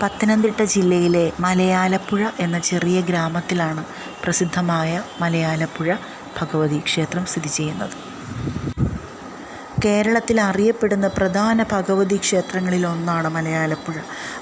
പത്തനംതിട്ട ജില്ലയിലെ മലയാലപ്പുഴ എന്ന ചെറിയ ഗ്രാമത്തിലാണ് പ്രസിദ്ധമായ മലയാലപ്പുഴ ഭഗവതി ക്ഷേത്രം സ്ഥിതി ചെയ്യുന്നത്. കേരളത്തിൽ അറിയപ്പെടുന്ന പ്രധാന ഭഗവതി ക്ഷേത്രങ്ങളിൽ ഒന്നാണ് മലയാലപ്പുഴ.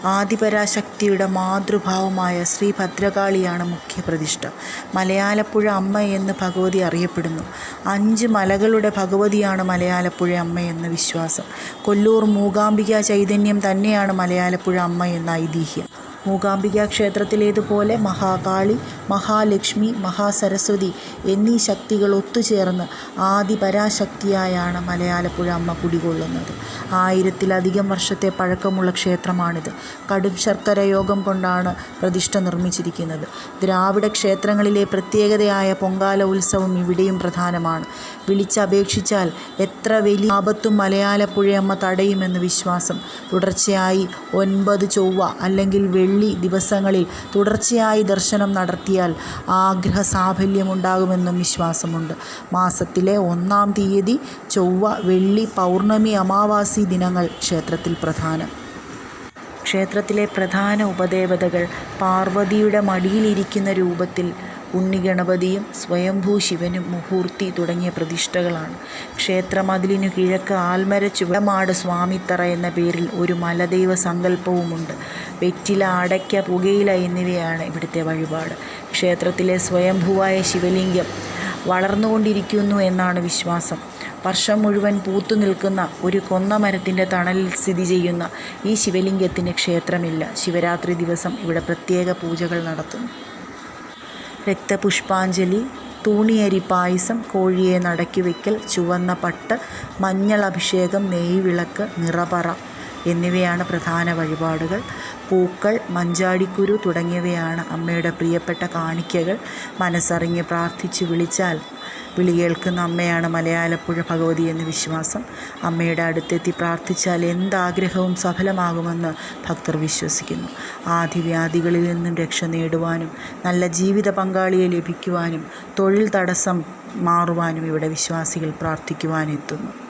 ആദിപരാശക്തിയുടെ മാതൃഭാവമായ ശ്രീ ഭദ്രകാളിയാണ് മുഖ്യപ്രതിഷ്ഠ. മലയാലപ്പുഴ അമ്മ എന്ന് ഭഗവതി അറിയപ്പെടുന്നു. അഞ്ച് മലകളുടെ ഭഗവതിയാണ് മലയാലപ്പുഴ അമ്മ എന്ന് വിശ്വാസം. കൊല്ലൂർ മൂകാംബിക ചൈതന്യം തന്നെയാണ് മലയാലപ്പുഴ അമ്മ എന്ന ഐതിഹ്യം. മൂകാംബിക ക്ഷേത്രത്തിലേതുപോലെ മഹാകാളി മഹാലക്ഷ്മി മഹാസരസ്വതി എന്നീ ശക്തികൾ ഒത്തുചേർന്ന് ആദിപരാശക്തിയായാണ് മലയാലപ്പുഴ അമ്മ കുടികൊള്ളുന്നത്. ആയിരത്തിലധികം വർഷത്തെ പഴക്കമുള്ള ക്ഷേത്രമാണിത്. കടും ശർക്കര യോഗം കൊണ്ടാണ് പ്രതിഷ്ഠ നിർമ്മിച്ചിരിക്കുന്നത്. ദ്രാവിഡ ക്ഷേത്രങ്ങളിലെ പ്രത്യേകതയായ പൊങ്കാല ഉത്സവം ഇവിടെയും പ്രധാനമാണ്. വിളിച്ചപേക്ഷിച്ചാൽ എത്ര വലിയ ആപത്തും മലയാലപ്പുഴയമ്മ തടയുമെന്ന് വിശ്വാസം. തുടർച്ചയായി ഒൻപത് ചൊവ്വ അല്ലെങ്കിൽ ദിവസങ്ങളിൽ തുടർച്ചയായി ദർശനം നടത്തിയാൽ ആഗ്രഹ സാഫല്യമുണ്ടാകുമെന്നും വിശ്വാസമുണ്ട്. മാസത്തിലെ ഒന്നാം തീയതി ചൊവ്വ വെള്ളി പൗർണമി അമാവാസി ദിനങ്ങൾ ക്ഷേത്രത്തിൽ പ്രധാനം. ക്ഷേത്രത്തിലെ പ്രധാന ഉപദേവതകൾ പാർവതിയുടെ മടിയിലിരിക്കുന്ന രൂപത്തിൽ ഉണ്ണിഗണപതിയും സ്വയംഭൂ ശിവനും മുഹൂർത്തി തുടങ്ങിയ പ്രതിഷ്ഠകളാണ്. ക്ഷേത്രമതിലിനു കിഴക്ക് ആൽമര ചുവടമാട് സ്വാമിത്തറ എന്ന പേരിൽ ഒരു മലദൈവ സങ്കല്പവുമുണ്ട്. വെറ്റില അടയ്ക്ക പുകയില എന്നിവയാണ് ഇവിടുത്തെ വഴിപാട്. ക്ഷേത്രത്തിലെ സ്വയംഭൂവായ ശിവലിംഗം വളർന്നുകൊണ്ടിരിക്കുന്നു എന്നാണ് വിശ്വാസം. വർഷം മുഴുവൻ പൂത്തു നിൽക്കുന്ന ഒരു കൊന്ന മരത്തിന്റെ തണലിൽ സ്ഥിതി ചെയ്യുന്ന ഈ ശിവലിംഗത്തിന് ക്ഷേത്രമില്ല. ശിവരാത്രി ദിവസം ഇവിടെ പ്രത്യേക പൂജകൾ നടത്തുന്നു. രക്തപുഷ്പാഞ്ജലി തൂണിയരി പായസം കോഴിയെ നടക്കി വയ്ക്കൽ ചുവന്ന പട്ട് മഞ്ഞൾ അഭിഷേകം നെയ്വിളക്ക് നിറപറ എന്നിവയാണ് പ്രധാന വഴിപാടുകൾ. പൂക്കൾ മഞ്ചാടിക്കുരു തുടങ്ങിയവയാണ് അമ്മയുടെ പ്രിയപ്പെട്ട കാണിക്കകൾ. മനസ്സറിഞ്ഞ് പ്രാർത്ഥിച്ച് വിളിച്ചാൽ വിളി കേൾക്കുന്ന അമ്മയാണ് മലയാലപ്പുഴ ഭഗവതി എന്ന വിശ്വാസം. അമ്മയുടെ അടുത്തെത്തി പ്രാർത്ഥിച്ചാൽ എന്താഗ്രഹവും സഫലമാകുമെന്ന് ഭക്തർ വിശ്വസിക്കുന്നു. ആദിവ്യാധികളിൽ നിന്നും രക്ഷ നേടുവാനും നല്ല ജീവിത പങ്കാളിയെ ലഭിക്കുവാനും തൊഴിൽ തടസ്സം മാറുവാനും ഇവിടെ വിശ്വാസികൾ പ്രാർത്ഥിക്കുവാനെത്തുന്നു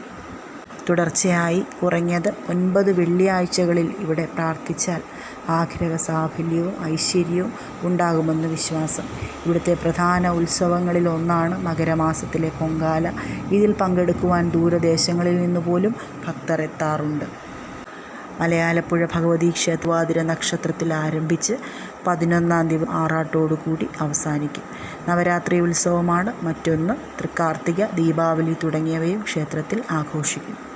തുടർച്ചയായി കുറഞ്ഞത് ഒൻപത് വെള്ളിയാഴ്ചകളിൽ ഇവിടെ പ്രാർത്ഥിച്ചാൽ ആഗ്രഹ സാഫല്യവും ഐശ്വര്യവും ഉണ്ടാകുമെന്ന് വിശ്വാസം. ഇവിടുത്തെ പ്രധാന ഉത്സവങ്ങളിൽ ഒന്നാണ് മകരമാസത്തിലെ പൊങ്കാല. ഇതിൽ പങ്കെടുക്കുവാൻ ദൂരദേശങ്ങളിൽ നിന്ന് പോലും ഭക്തർ എത്താറുണ്ട്. മലയാലപ്പുഴ ഭഗവതി ക്ഷേത്രവാതിര നക്ഷത്രത്തിൽ ആരംഭിച്ച് പതിനൊന്നാം തീയതി ആറാട്ടോടുകൂടി അവസാനിക്കും. നവരാത്രി ഉത്സവമാണ് മറ്റൊന്ന്. തൃക്കാർത്തിക ദീപാവലി തുടങ്ങിയവയും ക്ഷേത്രത്തിൽ ആഘോഷിക്കും.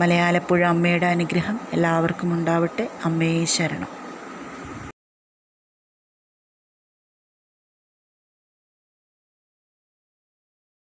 മലയാലപ്പുഴ അമ്മയുടെ അനുഗ്രഹം എല്ലാവർക്കും ഉണ്ടാവട്ടെ. അമ്മയെ ശരണം.